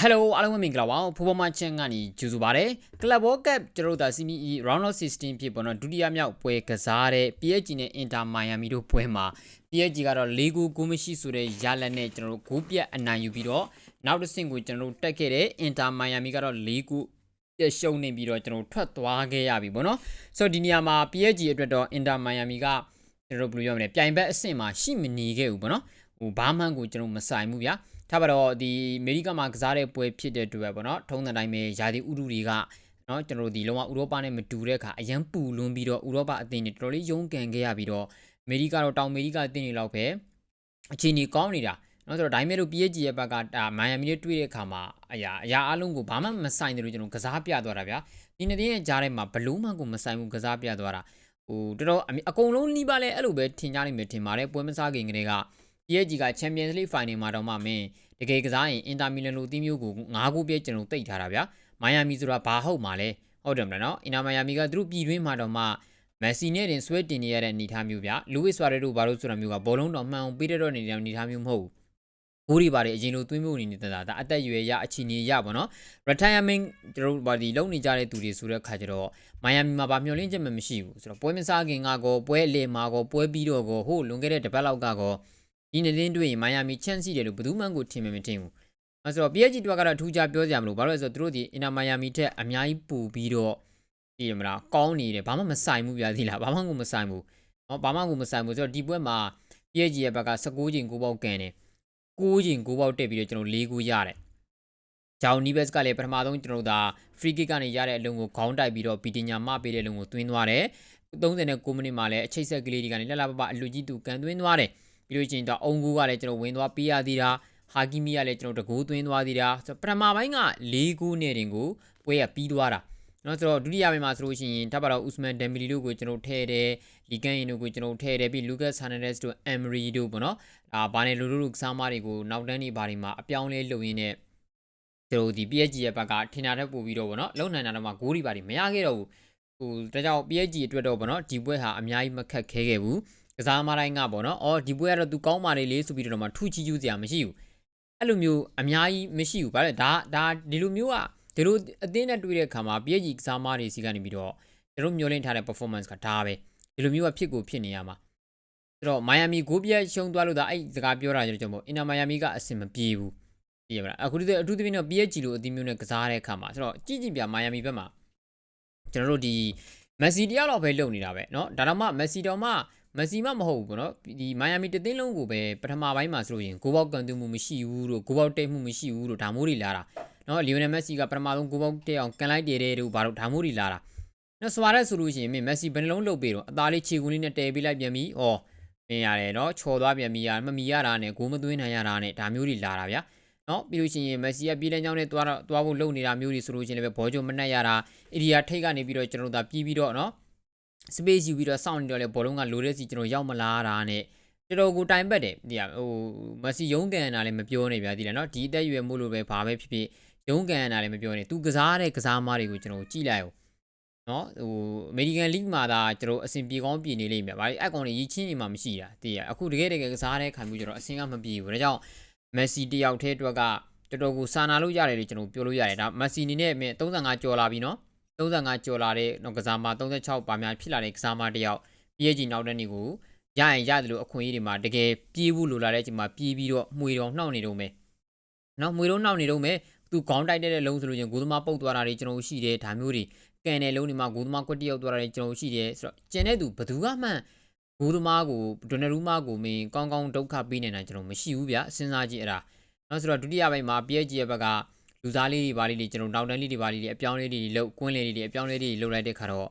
ဟယ်လိုအားလုံးပဲမင်္ဂလာပါဖိုးပေါ်မချန်ကနေကြိုဆိုပါရစေကလပ်ဘောကပ်ကျွန်တော်တို့ဒါ CME round of 16ဖြစ်ပေါ်တော့ဒုတိယမြောက်ပွဲကစားတဲ့ PSG နဲ့ Inter Miami တို့ပွဲမှာ PSG ကတော့၄ဂိုးကိုမရှိဆိုတဲ့ရလဒ်နဲ့ကျွန်တော်တို့ဂိုးပြတ်အနိုင်ယူပြီးတော့နောက်တစ်ဆင့်ကိုကျွန်တော်တို့တက်ခဲ့တဲ့ Inter Miami ကတော့၄ဂိုးပြတ်ရှုံးနေပြီးတော့ကျွန်တော်ထွက်သွားခဲ့ရပြီပေါ့နော်ဆိုတော့ဒီနေရာမှာ PSG အတွက်တော့ Inter Miami ကကျွန်တော်တို့ဘယ်လိုပြောမလဲပြိုင်ဘက်အဆင့်မှာရှိမနေခဲ့ဘူးပေါ့နော်ဟိုဘာမှန်းကိုကျွန်တော်မဆိုင်ဘူးဗျာ ထားပါတော့ဒီအမေရိကမှာကစားတဲ့ပွဲဖြစ်တဲ့အတွက်ပေါ့နော်ထုံးတဲ့တိုင်းပဲယာဒီဥရုတွေကနော်ကျွန်တော်တို့ဒီလုံးဝဥရောပနဲ့မတူတဲ့အခါအရန်ပူလွန်ပြီးတော့ဥရောပအသင်းတွေတော်တော်လေးရုန်းကန်ခဲ့ရပြီးတော့အမေရိကတော့တောင်အမေရိကအသင်းတွေလောက်ပဲအခြေအနေကောင်းနေတာနော်ဆိုတော့ဒါပေမဲ့လို့ PSG ရဲ့ဘက်ကဒါမိုင်ယာမီနဲ့တွေ့တဲ့အခါမှာအရာအရာအလုံးကိုဘာမှမဆိုင်တယ်လို့ကျွန်တော်ကစားပြသွားတာဗျာဒီနေ့တင်းရဲ့ကြားထဲမှာဘလို့မှကိုမဆိုင်ဘူးကစားပြသွားတာဟိုတော်တော်အကုန်လုံးနှီးပါလဲအဲ့လိုပဲထင်ကြနိုင်မယ်ထင်ပါတယ်ပွဲမစားခင်ကလေးက PSG က Champions League Final မှာတော့မှမင်းတကယ်ကစားရင် Inter Milan လိုအသင်းမျိုးကို9ဂိုးပြည့်ကျွန်တော်တိတ်ထားတာဗျာမိုင်ယာမီဆိုတာဘာဟုတ်မှာလဲဟုတ်တယ်မလားနော် Inter Miami ကသူတို့ပြည်တွင်းမှာတော့မှမက်ဆီနဲ့တင်ဆွဲတင်နေရတဲ့အနေအထားမျိုးဗျာလူးဝစ်ဆွာရဲတို့ဘာလို့ဆိုတာမျိုးကဘောလုံးတော်မှန်အောင်ပေးတဲ့တော့နေတဲ့အနေအထားမျိုးမဟုတ်ဘူးဂိုးတွေပါတယ်အရင်လိုသွင်းမှုနေနေတာဒါအသက်အရွယ်ရအချီနေရပါတော့ retirement ကျွန်တော်တို့ဘာဒီလုံနေကြတဲ့သူတွေဆိုတဲ့ခါကျတော့မိုင်ယာမီမှာဗာမျောလင်းချက်မှမရှိဘူးဆိုတော့ပွဲမစားခင်ကကောပွဲအလေမှာကောပွဲပြီးတော့ကောဟိုလွန်ခဲ့တဲ့တပတ်လောက်ကကော ဒီနေ့လင်းတွေ့ရင်မိုင်ယာမီချန်စီတယ်လို့ဘယ်သူမှကိုထင်မှမထင်ဘူးအဲဆိုတော့ PSG တွက်ကတော့ထူးခြားပြောစရာမလိုဘာလို့လဲဆိုတော့သူတို့ဒီအင်နာမိုင်ယာမီထက်အများကြီးပူပြီးတော့ဒီမလားကောင်းနေတယ်ဘာမှမဆိုင်ဘူးပြသီလားဘာမှကိုမဆိုင်ဘူးเนาะဘာမှကိုမဆိုင်ဘူးဆိုတော့ဒီပွဲမှာ PSG ရဲ့ဘက်က16ချိန်9ပေါက်ကန်တယ်9ချိန်9ပေါက်တက်ပြီးတော့ကျွန်တော်4ခုရတယ်ဂျောင်နီဘက်စ်ကလည်းပထမဆုံးကျွန်တော်တို့ဒါ free kick ကနေရတဲ့အလုံးကိုခေါင်းတိုက်ပြီးတော့ပီတင်ညာမပေးတဲ့အလုံးကိုသွင်းသွားတယ်39မိနစ်မှာလည်းအချိတ်ဆက်ကလေးတွေကနေလှလှပပအလူကြီးသူကန်သွင်းသွားတယ် ပြီးလို့ချင်းတော့အုံကူကလည်းကျွန်တော်ဝင်သွားပေးရသေးတာဟာကီမီကလည်းကျွန်တော်တကူသွင်းသွားသေးတာဆိုတော့ပထမပိုင်းက၄ခုနဲ့တင်ကိုပွဲကပြီးသွားတာနော်ဆိုတော့ဒုတိယပိုင်းမှာဆိုလို့ရှိရင်ထပ်ပါတော့ဥစမန်ဒမ်ဘီလီတို့ကိုကျွန်တော်ထည့်တယ်လီကန်ရင်တို့ကိုကျွန်တော်ထည့်တယ်ပြီးလူကတ်ဆာနဒက်စ်တို့အမ်မရီတို့ပေါ့နော်ဒါဘာနဲ့လူလူလူကစားမတွေကိုနောက်တန်းနေဘာတွေမှာအပြောင်းလဲလုပ်ရင်းနဲ့ကျွန်တော်ဒီ PSG ရဲ့ဘက်ကထင်တာတက်ပို့ပြီးတော့ပေါ့နော်လုံနိုင်တာတော့မှဂိုးတွေပါတွေမရခဲ့တော့ဘူးဟိုဒါကြောင့် PSG အတွက်တော့ပေါ့နော်ဒီပွဲဟာအများကြီးမခက်ခဲခဲ့ဘူး ကစားမတိုင်းကပေါ့နော်အော်ဒီပွဲကတော့ तू ကောင်းပါလေလေဆိုပြီးတော့မှထူချီကျူးစရာမရှိဘူးအဲ့လိုမျိုးအများကြီးမရှိဘူးဗါလဲဒါဒါဒီလိုမျိုးကဒီလိုအသင်းနဲ့တွေ့တဲ့အခါမှာ PSG ကစားမတွေစီကနေပြီးတော့တို့မျိုးလင့်ထားတဲ့ performance ကဒါပဲဒီလိုမျိုးကဖြစ်ကိုဖြစ်နေရမှာဆိုတော့ Miami ဂိုးပြတ်ရှုံးသွားလို့ဒါအဲ့စကားပြောတာကြကျွန်တော် Inter Miami ကအဆင်မပြေဘူးသိရမလားအခုဒီအထူးသဖြင့်တော့ PSG လိုအသင်းမျိုးနဲ့ကစားတဲ့အခါမှာဆိုတော့ကြည့်ကြည့်ပြ Miami ဘက်မှာကျွန်တော်တို့ဒီမက်ဆီတယောက်တော့ပဲလုံနေတာပဲเนาะဒါတော့မှမက်ဆီတော့မှ မက်ဆီမှမဟုတ်ဘူးပေါ့နော်ဒီမိုင်ယာမီတသင်းလုံးကိုပဲပထမပိုင်းမှာဆိုလို့ရင်ဂိုးပေါက်ကန်တူမှုမရှိဘူးတို့ဂိုးပေါက်တိတ်မှုမရှိဘူးတို့ဒါမိုးတွေလာတာနော်လီယိုနယ်မက်ဆီကပထမဆုံးဂိုးပေါက်တက်အောင်ကန်လိုက်တယ်တဲ့တို့ဘာလို့ဒါမိုးတွေလာတာနော်ဆွာရက်ဆိုလို့ရှိရင်မင်းမက်ဆီဘယ်နှလုံးလုတ်ပေးတော့အသားလေးခြေကူးလေးနဲ့တဲပေးလိုက်ပြန်ပြီးဩမင်းရတယ်နော်ချော်သွားပြန်ပြီးရမမီရတာနဲ့ဂိုးမသွင်းနိုင်ရတာနဲ့ဒါမျိုးတွေလာတာဗျာနော်ပြီးလို့ရှိရင်မက်ဆီကပြေးလန်းကြောင်းနဲ့သွားတော့သွားဖို့လုပ်နေတာမျိုးတွေဆိုလို့ရှိရင်လည်းဘောဂျိုမနှက်ရတာအီဒီယာထိတ်ကနေပြီးတော့ကျွန်တော်တို့ဒါပြေးပြီးတော့နော် space ယူပြီးတော့စောင့်နေတော့လေဘောလုံးကလိုတဲ့စီကျွန်တော်ရောက်မလာတာနဲ့တော်တော်ကိုတိုင်ပတ်တယ်ဒီဟိုမက်ဆီရုံးကန်တာလည်းမပြောနေဗျာဒီလားနော်ဒီအသက်အရွယ်မို့လို့ပဲဘာပဲဖြစ်ဖြစ်ရုံးကန်တာလည်းမပြောနေသူကစားတဲ့ကစားမတွေကိုကျွန်တော်ကြည့်လိုက်အောင်နော်ဟိုအမေရိကန်လိမှာဒါကျွန်တော်အဆင်ပြေကောင်းပြေနေလိမ့်မယ်ဗါအကောင်တွေရည်ချင်းနေမှမရှိတာတည်ရအခုတကယ်တကယ်ကစားတဲ့ခံမျိုးကျွန်တော်အဆင်ကမပြေဘူးဒါကြောင့်မက်ဆီတယောက်တည်းအတွက်ကတော်တော်ကိုစာနာလို့ရတယ်လို့ကျွန်တော်ပြောလို့ရတယ်ဒါမက်ဆီအနေနဲ့35ကျော်လာပြီနော် 35ကျော်လာတဲ့နော်ကစားမ36ပါများဖြစ်လာတဲ့ကစားမတယောက် PSG နောက်တဲ့နေကိုရရင်ရတယ်လို့အခွင့်အရေးတွေမှာတကယ်ပြေးဖို့လိုလာတဲ့အချိန်မှာပြေးပြီးတော့မှွေတော်နှောက်နေတော့မယ်နော်မှွေတော်နှောက်နေတော့မယ်သူခေါင်းတိုက်တဲ့လုံးဆိုလို့ချင်းဂိုးသမားပုတ်သွားတာတွေကျွန်တော်ရှိတယ်ဒါမျိုးတွေကန်တဲ့လုံးတွေမှာဂိုးသမားကွက်တယောက်သွားတာတွေကျွန်တော်ရှိတယ်ဆိုတော့ကျန်တဲ့သူဘယ်သူကမှဂိုးသမားကိုဒွန်နရူးမားကိုမင်းကောင်းကောင်းဒုက္ခပေးနေတာကျွန်တော်မရှိဘူးဗျစဉ်းစားကြည့်အဲ့ဒါနော်ဆိုတော့ဒုတိယပိုင်းမှာ PSG ရဲ့ဘက်က လူစားလေးတွေပါလေးတွေကျွန်တော်တောင်တန်းလေးတွေပါလေးတွေအပြောင်းလေးတွေလှုပ်ကွင်းလေးတွေအပြောင်းလေးတွေလှုပ်လိုက်တဲ့ခါတော့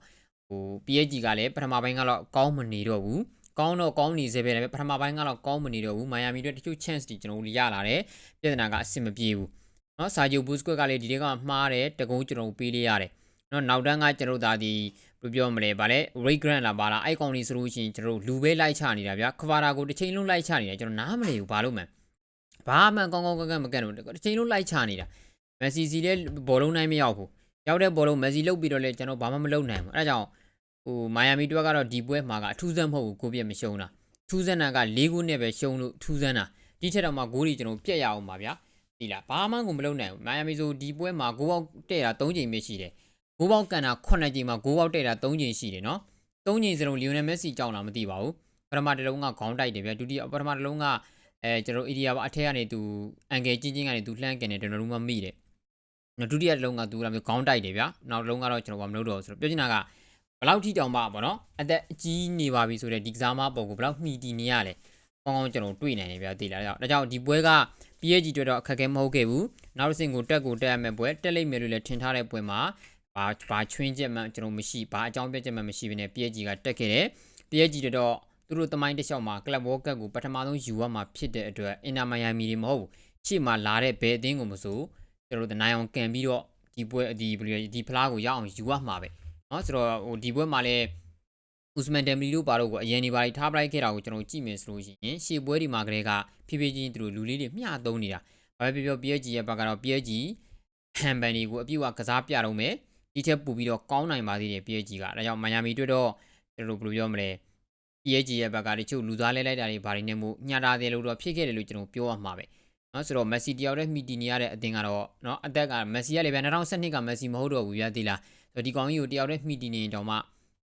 ဟို PSG ကလည်းပထမပိုင်းကတော့ကောင်းမနေတော့ဘူးကောင်းတော့ကောင်းနေစေပဲဒါပေမဲ့ပထမပိုင်းကတော့ကောင်းမနေတော့ဘူးမိုင်ယာမီတို့တချို့ chance တွေကျွန်တော်တို့ရလာတယ်ပြဿနာကအဆင်မပြေဘူးเนาะစာဂျိုဘူစကွက်ကလည်းဒီတဲကမှားတယ်တကုံးကျွန်တော်ပေးလေးရတယ်เนาะနောက်တန်းကကျွန်တော်တို့ဒါဒီဘယ်ပြောမလဲဗာလဲ rate grant လာပါလားအဲ့ကောင်လေးဆိုလို့ရှိရင်ကျွန်တော်တို့လူပဲလိုက်ချနေတာဗျာခွာတာကိုတစ်ချိန်လုံးလိုက်ချနေတာကျွန်တော်နားမလည်ဘူးဘာလို့မှန်ဘာမှကောင်းကောင်းကန့်ကန့်မကန့်ဘူးတစ်ချိန်လုံးလိုက်ချနေတာ မက်ဆီစီလည်းဘောလုံးနိုင်မရောက်ဘူးရောက်တဲ့ဘောလုံးမက်ဆီလုတ်ပြီးတော့လည်းကျွန်တော်ဘာမှမလုပ်နိုင်ဘူးအဲဒါကြောင့်ဟိုမိုင်ယာမီတွက်ကတော့ဒီပွဲမှာကအထူးဆန်းမဟုတ်ဘူးကိုပြည့်မရှုံးတာထူးဆန်းတာက၄ခုနဲ့ပဲရှုံးလို့ထူးဆန်းတာဒီထက်တော့မှဂိုးတွေကျွန်တော်ပြက်ရအောင်ပါဗျာဒီလားဘာမှကိုမလုပ်နိုင်ဘူးမိုင်ယာမီဆိုဒီပွဲမှာဂိုးပေါက်တဲ့တာ3ချိန်ပဲရှိတယ်ဂိုးပေါက်ကန်တာ9ချိန်မှာဂိုးပေါက်တဲ့တာ3ချိန်ရှိတယ်နော်3ချိန်စလုံးလီယိုနယ်မက်ဆီကြောက်လာမသိပါဘူးပထမတစ်လုံးကခေါင်းတိုက်တယ်ဗျဒုတိယပထမတစ်လုံးကအဲကျွန်တော်အီဒီယာပါအထက်ကနေသူအန်ဂယ်ချင်းချင်းကနေသူလှမ်းကန်တယ်ကျွန်တော်တို့မှမိတယ်နော် ဒုတိယတစ်လုံးကသူကမျိုးခေါင်းတိုက်တယ်ဗျနောက်တစ်လုံးကတော့ကျွန်တော်ဘာမလုပ်တော့ဘူးဆိုတော့ပြောချင်တာကဘယ်လောက်ထိတောင်ပါပေါ့နော်အသက်အကြီးနေပါပြီဆိုတဲ့ဒီကစားမပုံကိုဘယ်လောက်မှီတည်နေရလဲကောင်းကောင်းကျွန်တော်တွေ့နိုင်တယ်ဗျသိလားဒါကြောင့်ဒီပွဲက PSG တွေ့တော့အခက်အခဲမဟုတ်ခဲ့ဘူးနောက်တစ်ဆင့်ကိုတက်ကိုတက်ရမယ်ပွဲတက်လိမ့်မယ်လို့လည်းထင်ထားတဲ့ပွဲမှာဘာဘာချွင်းချက်မှကျွန်တော်မရှိဘာအကြောင်းပြချက်မှမရှိဘဲနဲ့ PSG ကတက်ခဲ့တယ် PSG တွေ့တော့သူတို့တမိုင်းတစ်လျှောက်မှာ Club World Cup ကိုပထမဆုံးယူရမှာဖြစ်တဲ့အတွက် Inter Miami တွေမဟုတ်ဘူးရှေ့မှာလာတဲ့ဘယ်အသင်းကိုမဆို ကျွန်တော်တို့နိုင်အောင်ကန်ပြီးတော့ဒီပွဲဒီဘယ်လိုဒီဖလားကိုရအောင်ယူရမှာပဲเนาะဆိုတော့ဟိုဒီပွဲမှာလည်း ဥစမန်ဒမ်မီတို့ပါတော့ကိုအရင်ဒီပါထားပလိုက်ခဲ့တာကိုကျွန်တော်ကြည့်မယ်ဆိုလို့ရှိရင်ရှေ့ပွဲဒီမှာကလေးကဖြည်းဖြည်းချင်းသူတို့လူလေးတွေမျှသုံးနေတာဘာပဲပြောပြော PSG ရဲ့ဘက်ကတော့ PSG ဟန်ဘန်ဒီကိုအပြည့်အဝကစားပြတော့မယ်ဒီထက်ပိုပြီးတော့ကောင်းနိုင်ပါသေးတယ် PSG ကဒါကြောင့်မိုင်ယာမီတွေ့တော့ကျွန်တော်တို့ဘယ်လိုပြောမလဲ PSG ရဲ့ဘက်ကတချို့လူသားလဲလိုက်တာတွေဘာတွေနဲ့မို့ညှတာတယ်လို့တော့ဖြစ်ခဲ့တယ်လို့ကျွန်တော်ပြောရမှာပဲ နော်ဆိုတော့မက်ဆီတယောက်တည်းမှီတည်နေရတဲ့အတင်းကတော့နော်အသက်ကမက်ဆီကလည်းပဲ2012ကမက်ဆီမဟုတ်တော့ဘူးရသေးလားဆိုတော့ဒီကောင်ကြီးကိုတယောက်တည်းမှီတည်နေရင်တောင်မှ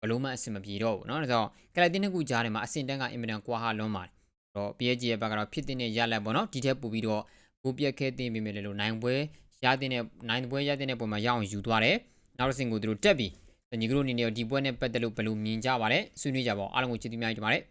ဘလုံးမအဆင်မပြေတော့ဘူးနော်ဒါဆိုတော့ကလပ်တင်းတစ်ခုကြားထဲမှာအဆင့်တန်းကအင်မတန်ကွာဟာလွန်းပါတယ်တော့ PSG ရဲ့ဘက်ကတော့ဖြစ်တဲ့ရလက်ပေါ့နော်ဒီထက်ပိုပြီးတော့ကိုပြက်ခဲတင်ပေးမယ်လို့နိုင်ပွဲရတဲ့နိုင်ပွဲရတဲ့ပုံမှာရအောင်ယူသွားတယ်နောက်တစ်ဆင့်ကိုသူတို့တက်ပြီးညီကတို့အနေနဲ့ဒီပွဲနဲ့ပတ်သက်လို့ဘယ်လိုမြင်ကြပါလဲဆွေးနွေးကြပါအောင်အားလုံးကိုကျေးဇူးများကြီးတင်ပါတယ်